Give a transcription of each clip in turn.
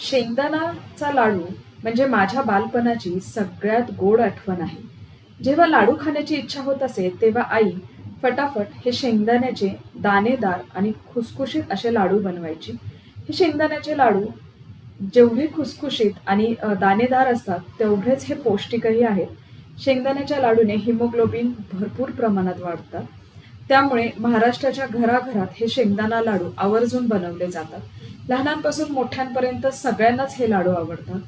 शेंगदाणाचा लाडू म्हणजे माझ्या बालपणाची सगळ्यात गोड आठवण आहे. जेव्हा लाडू खाण्याची इच्छा होत असे तेव्हा आई फटाफट हे शेंगदाण्याचे दाणेदार आणि खुसखुशीत असे लाडू बनवायची. हे शेंगदाण्याचे लाडू जेवढे खुसखुशीत आणि दाणेदार असतात तेवढेच हे पौष्टिकही आहेत. शेंगदाण्याच्या लाडूने हिमोग्लोबिन भरपूर प्रमाणात वाढतात. त्यामुळे महाराष्ट्राच्या घराघरात हे शेंगदाणा लाडू आवर्जून बनवले जातात. लहानांपासून मोठ्यांपर्यंत सगळ्यांनाच हे लाडू आवडतात.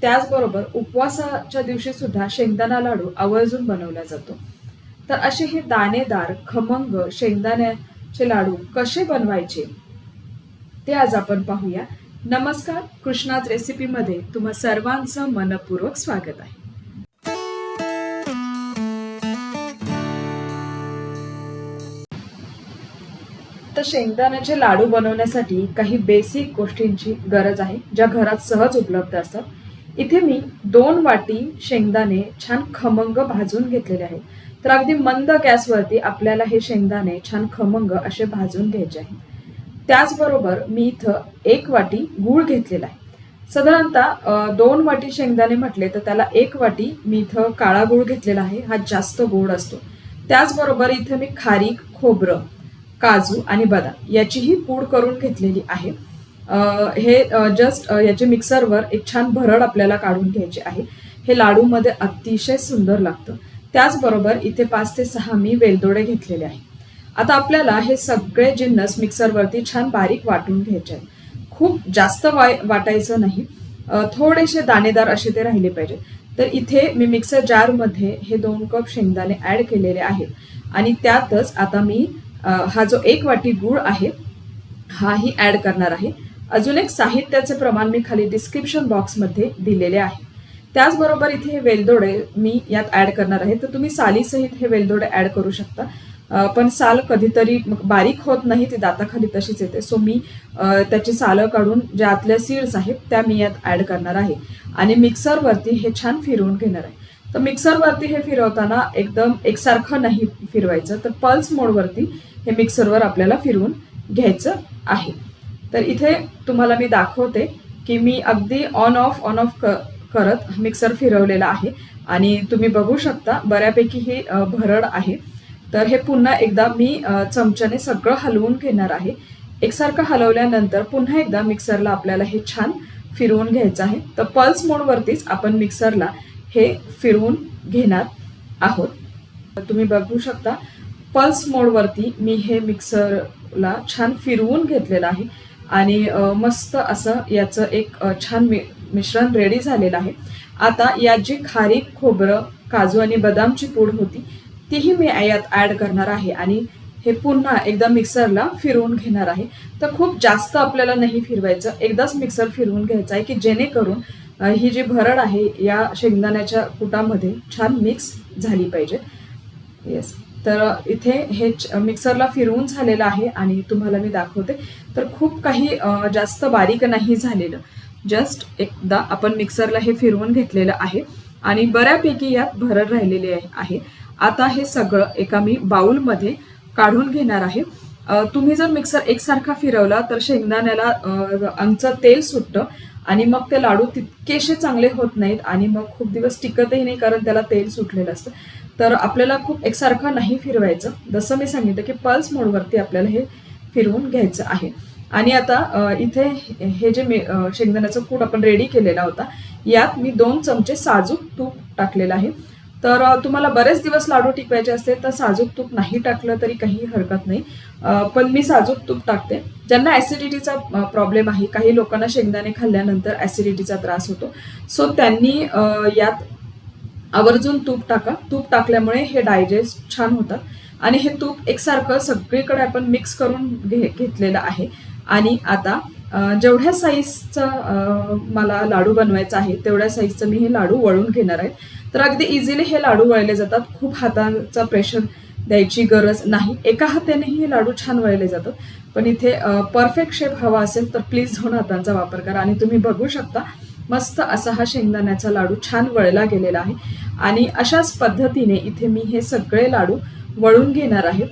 त्याचबरोबर उपवासाच्या दिवशी सुद्धा शेंगदाणा लाडू आवर्जून बनवला जातो. तर असे हे दाणेदार खमंग शेंगदाण्याचे लाडू कसे बनवायचे? ते आज आपण पाहूया. नमस्कार कृष्णाज रेसिपीमध्ये तुम्हा सर्वांचं मनपूर्वक स्वागत आहे. तर शेंगदाण्याचे लाडू बनवण्यासाठी काही बेसिक गोष्टींची गरज आहे ज्या घरात सहज उपलब्ध असतात. इथे मी दोन वाटी शेंगदाणे छान खमंग भाजून घेतलेले आहे तर अगदी मंद गॅसवरती आपल्याला हे शेंगदाणे छान खमंग असे भाजून घ्यायचे आहे. त्याचबरोबर मी इथं एक वाटी गूळ घेतलेला आहे. साधारणतः दोन वाटी शेंगदाणे म्हटले तर त्याला एक वाटी मी इथं काळा गूळ घेतलेला आहे हा जास्त गोड असतो. त्याचबरोबर इथं मी खारीक खोबरं काजू आणि बदाम याचीही पूड करून घेतलेली आहे. हे जस्ट याचे मिक्सरवर एक छान भरड आपल्याला काढून घ्यायची आहे. हे लाडूमध्ये अतिशय सुंदर लागतं. त्याचबरोबर इथे पाच ते सहा मी वेलदोडे घेतलेले आहे. आता आपल्याला हे सगळे जिन्नस मिक्सरवरती छान बारीक वाटून घ्यायचे आहे खूप जास्त वाय वाटायचं नाही. थोडेसे दाणेदार असे ते राहिले पाहिजे. तर इथे मी मिक्सर जारमध्ये हे दोन कप शेंगदाणे ॲड केलेले आहेत. आणि त्यातच आता मी हा जो एक वाटी गूळ आहे हाही ॲड करणार आहे. अजून एक साहित्याचे प्रमाण मी खाली डिस्क्रिप्शन बॉक्समध्ये दिलेले आहे. त्याचबरोबर इथे हे वेलदोडे मी यात ॲड करणार आहे. तर तुम्ही सालीसहित हे वेलदोडे ॲड करू शकता. पण साल कधीतरी मग बारीक होत नाही ती दाताखाली तशीच येते. सो मी त्याची सालं काढून ज्या आतल्या सीड्स आहेत त्या मी यात ॲड करणार आहे. आणि मिक्सरवरती हे छान फिरवून घेणार आहे. तर मिक्सरवरती हे फिरवताना एकदम एकसारखं नाही फिरवायचं. तर पल्स मोडवरती हे मिक्सरवर आपल्याला फिरवून घ्यायचं आहे. तर इथे तुम्हाला मी दाखवते की मी अगदी ऑन ऑफ ऑन ऑफ क करत मिक्सर फिरवलेला आहे. आणि तुम्ही बघू शकता बऱ्यापैकी ही भरड आहे. तर हे पुन्हा एकदा मी चमच्याने सगळं हलवून घेणार आहे. एकसारखं हलवल्यानंतर पुन्हा एकदा मिक्सरला आपल्याला हे छान फिरवून घ्यायचं आहे. तर पल्स मोडवरतीच आपण मिक्सरला हे फिरवून घेणार आहोत. तुम्ही बघू शकता पल्स मोडवरती मी हे मिक्सरला छान फिरवून घेतलेलं आहे. आणि मस्त असं याचं एक छान मि मिश्रण रेडी झालेलं आहे. आता यात जी खारीक खोबरं काजू आणि बदामची पूड होती तीही मी यात ॲड करणार आहे. आणि हे पुन्हा एकदा मिक्सरला फिरवून घेणार आहे. तर खूप जास्त आपल्याला नाही फिरवायचं. एकदाच मिक्सर फिरवून घ्यायचा आहे की जेणेकरून ही जी भरड आहे या शेंगदाण्याच्या कुटामध्ये छान मिक्स झाली पाहिजे. येस तर इथे हे मिक्सरला फिरवून झालेलं आहे आणि तुम्हाला मी दाखवते. तर खूप काही जास्त बारीक नाही झालेलं. जस्ट एकदा आपण मिक्सरला हे फिरवून घेतलेलं आहे आणि बऱ्यापैकी यात भरड राहिलेली आहे. आता हे सगळं एका मी बाऊलमध्ये काढून घेणार आहे. तुम्ही जर मिक्सर एकसारखा फिरवला तर शेंगदाण्याला अंगचं तेल सुटतं. आणि मग ते लाडू तितकेसे चांगले होत नाहीत आणि मग खूप दिवस टिकतही नाही कारण त्याला तेल सुटलेलं असतं. तर आपल्याला खूप एकसारखं नाही फिरवायचं. जसं मी सांगितलं की पल्स मोडवरती आपल्याला हे फिरवून घ्यायचं आहे. आणि आता इथे हे जे मी शेंगदाण्याचं कूट आपण रेडी केलेला होता यात मी दोन चमचे साजूक तूप टाकलेलं आहे. तर तुम्हाला बरेच दिवस लाडू टिकवायचे असतील तर साजूक तूप नाही टाकलं तरी काही हरकत नाही. पण मी साजूक तूप टाकते. ज्यांना ॲसिडिटीचा प्रॉब्लेम आहे काही लोकांना शेंगदाणे खाल्ल्यानंतर ॲसिडिटीचा त्रास होतो. सो त्यांनी यात आवर्जून तूप टाका. तूप टाकल्यामुळे हे डायजेस्ट छान होतात. आणि हे तूप एकसारखं सगळीकडे आपण मिक्स करून घे घेतलेलं आहे. आणि आता जेवढ्या साईजचं मला लाडू बनवायचा आहे तेवढ्या साईजचं मी हे लाडू वळून घेणार आहे. तर अगदी इझिली हे लाडू वळले जातात. खूप हाताचा प्रेशर द्यायची गरज नाही. एका हातानेही हे लाडू छान वळले जातात. पण इथे परफेक्ट शेप हवा असेल तर प्लीज दोन हातांचा वापर करा आणि तुम्ही बघू शकता मस्त असा हा शेंगदाण्याचा लाडू छान वळला गेलेला आहे. आणि अशाच पद्धतीने इथे मी हे सगळे लाडू वळून घेणार आहे.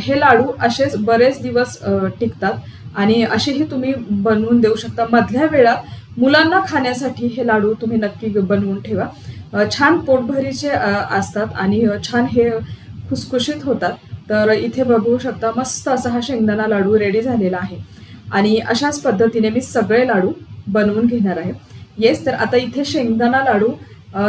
हे लाडू असेच बरेच दिवस टिकतात आणि असेही तुम्ही बनवून देऊ शकता. मधल्या वेळात मुलांना खाण्यासाठी हे लाडू तुम्ही नक्की बनवून ठेवा. छान पोटभरीचे असतात आणि छान हे खुसखुशीत होतात. तर इथे बघू शकता मस्त असा हा शेंगदाणा लाडू रेडी झालेला आहे. आणि अशाच पद्धतीने मी सगळे लाडू बनवून घेणार आहे. येस तर आता इथे शेंगदाणा लाडू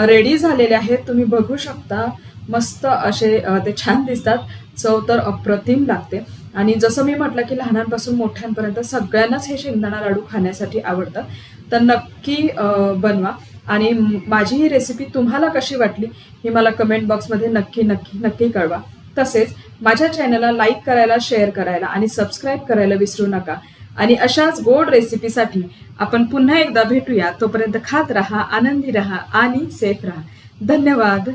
रेडी झालेले आहेत. तुम्ही बघू शकता मस्त असे ते छान दिसतात. चव तर अप्रतिम लागते. आणि जसं मी म्हटलं की लहानांपासून मोठ्यांपर्यंत सगळ्यांनाच हे शेंगदाणा लाडू खाण्यासाठी आवडतात तर नक्की बनवा. आणि माझी ही रेसिपी तुम्हाला कशी वाटली हे मला कमेंट बॉक्समध्ये नक्की नक्की नक्की कळवा. तसेच माझ्या चॅनलला लाईक करायला शेअर करायला आणि सबस्क्राईब करायला विसरू नका. आणि अशाच गोड रेसिपीसाठी आपण पुन्हा एकदा भेटूया. तोपर्यंत खात राहा आनंदी राहा आणि सेफ राहा. धन्यवाद.